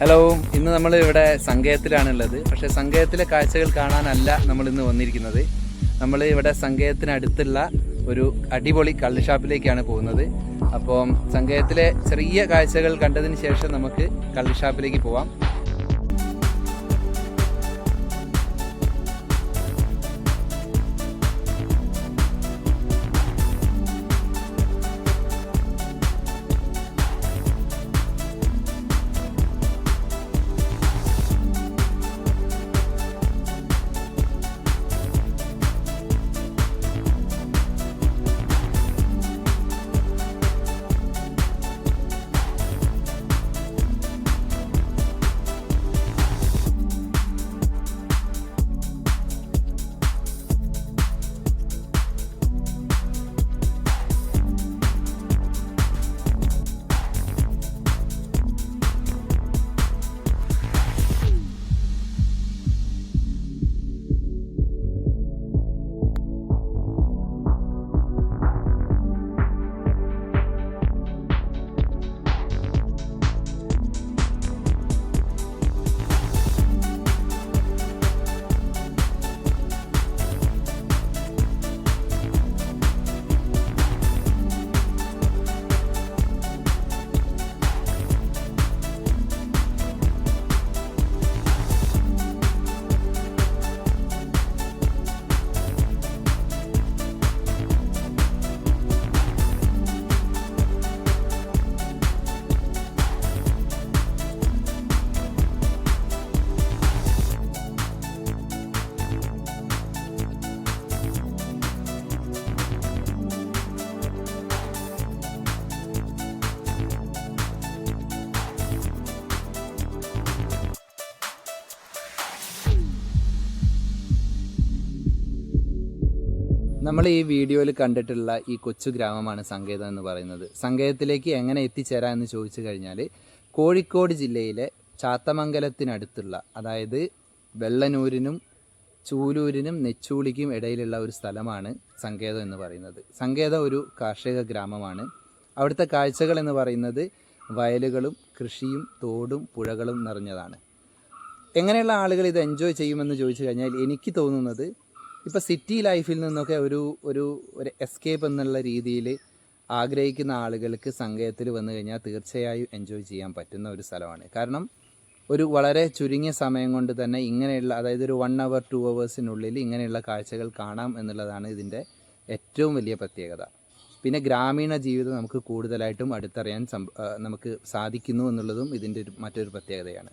Hello ഇന്ന് നമ്മൾ ഇവിടെ സങ്കേതത്തിലാണുള്ളത്. പക്ഷേ സങ്കേതത്തിലെ കാഴ്ചകൾ കാണാനല്ല നമ്മൾ ഇന്ന് വന്നിരിക്കുന്നത്. നമ്മൾ ഇവിടെ സങ്കേതത്തിനടുത്തുള്ള ഒരു അടിപൊളി കള്ള് ഷാപ്പിലേക്കാണ് പോകുന്നത്. അപ്പം സങ്കേതത്തിലെ ചെറിയ കാഴ്ചകൾ കണ്ടതിന് ശേഷം നമുക്ക് കള്ള് ഷാപ്പിലേക്ക് പോവാം. നമ്മൾ ഈ വീഡിയോയിൽ കണ്ടിട്ടുള്ള ഈ കൊച്ചു ഗ്രാമമാണ് സങ്കേതം എന്ന് പറയുന്നത്. സങ്കേതത്തിലേക്ക് എങ്ങനെ എത്തിച്ചേരാം എന്ന് ചോദിച്ചു കഴിഞ്ഞാൽ കോഴിക്കോട് ജില്ലയിലെ ചാത്തമംഗലത്തിനടുത്തുള്ള അതായത് വെള്ളനൂരിനും ചൂലൂരിനും നെച്ചൂളിക്കും ഇടയിലുള്ള ഒരു സ്ഥലമാണ് സങ്കേതം എന്ന് പറയുന്നത്. സങ്കേതം ഒരു കാർഷിക ഗ്രാമമാണ്. അവിടുത്തെ കാഴ്ചകൾ എന്ന് പറയുന്നത് വയലുകളും കൃഷിയും തോടും പുഴകളും നിറഞ്ഞതാണ്. എങ്ങനെയുള്ള ആളുകൾ ഇത് എൻജോയ് ചെയ്യുമെന്ന് ചോദിച്ചു കഴിഞ്ഞാൽ എനിക്ക് തോന്നുന്നത് ഇപ്പോൾ സിറ്റി ലൈഫിൽ നിന്നൊക്കെ ഒരു ഒരു ഒരു എസ്കേപ്പ് എന്നുള്ള രീതിയിൽ ആഗ്രഹിക്കുന്ന ആളുകൾക്ക് സങ്കേതത്തിൽ വന്നു കഴിഞ്ഞാൽ തീർച്ചയായും എൻജോയ് ചെയ്യാൻ പറ്റുന്ന ഒരു സ്ഥലമാണ്. കാരണം ഒരു വളരെ ചുരുങ്ങിയ സമയം കൊണ്ട് തന്നെ ഇങ്ങനെയുള്ള അതായത് ഒരു വൺ അവർ ടു അവേഴ്സിനുള്ളിൽ ഇങ്ങനെയുള്ള കാഴ്ചകൾ കാണാം എന്നുള്ളതാണ് ഇതിന്റെ ഏറ്റവും വലിയ പ്രത്യേകത. പിന്നെ ഗ്രാമീണ ജീവിതം നമുക്ക് കൂടുതലായിട്ടും അടുത്തറിയാൻ നമുക്ക് സാധിക്കുന്നു എന്നുള്ളതും ഇതിന്റെ മറ്റൊരു പ്രത്യേകതയാണ്.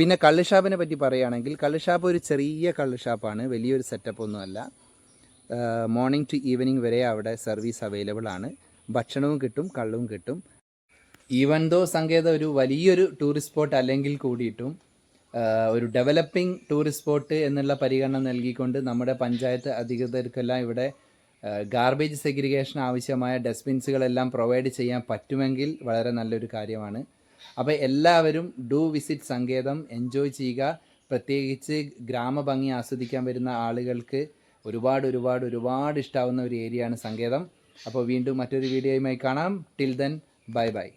പിന്നെ കള്ളുഷാപ്പിനെ പറ്റി പറയുകയാണെങ്കിൽ കള്ളുഷാപ്പ് ഒരു ചെറിയ കള്ളുഷാപ്പാണ് വലിയൊരു സെറ്റപ്പ് ഒന്നുമല്ല. മോർണിംഗ് ടു ഈവനിങ് വരെ അവിടെ സർവീസ് അവൈലബിൾ ആണ്. ഭക്ഷണവും കിട്ടും കള്ളും കിട്ടും. ഈവൻ ദോ സങ്കേതം ഒരു വലിയൊരു ടൂറിസ്റ്റ് സ്പോട്ട് അല്ലെങ്കിൽ കൂടിയിട്ടും ഒരു ഡെവലപ്പിംഗ് ടൂറിസ്റ്റ് സ്പോട്ട് എന്നുള്ള പരിഗണന നൽകിക്കൊണ്ട് നമ്മുടെ പഞ്ചായത്ത് അധികൃതർക്കെല്ലാം ഇവിടെ ഗാർബേജ് സെഗ്രിഗേഷൻ ആവശ്യമായ ഡസ്റ്റ്ബിൻസുകളെല്ലാം പ്രൊവൈഡ് ചെയ്യാൻ പറ്റുമെങ്കിൽ വളരെ നല്ലൊരു കാര്യമാണ്. അപ്പോൾ എല്ലാവരും ഡു വിസിറ്റ് സങ്കേതം എൻജോയ് ചെയ്യുക. പ്രത്യേകിച്ച് ഗ്രാമഭംഗി ആസ്വദിക്കാൻ വരുന്ന ആളുകൾക്ക് ഒരുപാട് ഒരുപാട് ഒരുപാട് ഇഷ്ടാവുന്ന ഒരു ഏരിയയാണ് സങ്കേതം. അപ്പോൾ വീണ്ടും മറ്റൊരു വീഡിയോയുമായി കാണാം. Till then bye bye